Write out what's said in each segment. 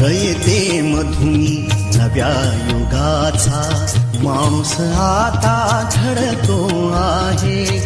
रयते मधुनी नव्या युगाचा माणूस आता घडतो आहे.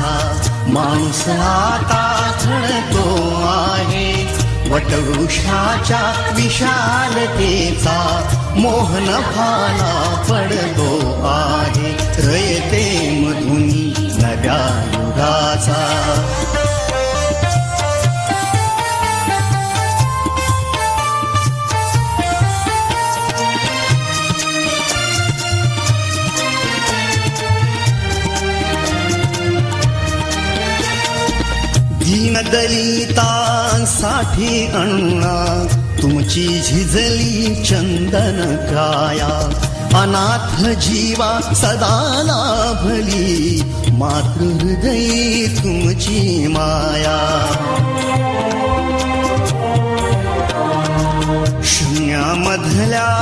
माझा माणूस आता घडतो आहे. वटवृक्षाच्या विशालतेचा मोहन भाला पडतो आहे. रयते मधुनी नव्या युगाचा. दीनदलितांसाठी अण्णा तुमची झिजली चंदन काया अनाथ जीवा सदा लाभली मातृहृदयी तुमची माया. शून्यामधल्या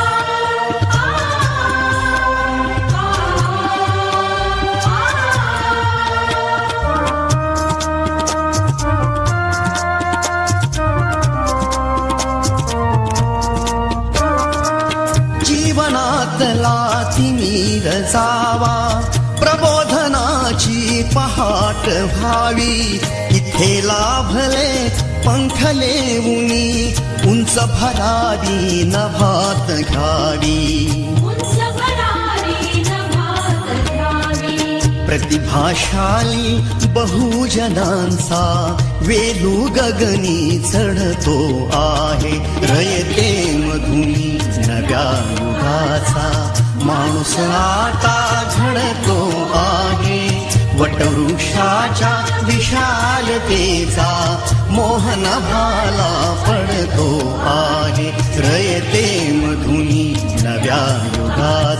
जीवनातला तिमीर जावा. प्रबोधनाची पहाट व्हावी. इथे लाभले पंखले उनी उंच भरावी नभात घावी प्रतिभाशाली बहुजनांचा वेलू गगनी चढतो आहे. रयते मधुनी नव्या युगाचा माणूस आता झडतो आहे. वटवृक्षाच्या विशालतेचा मोहन भाला पडतो आहे. रयते मधुनी नव्या युगा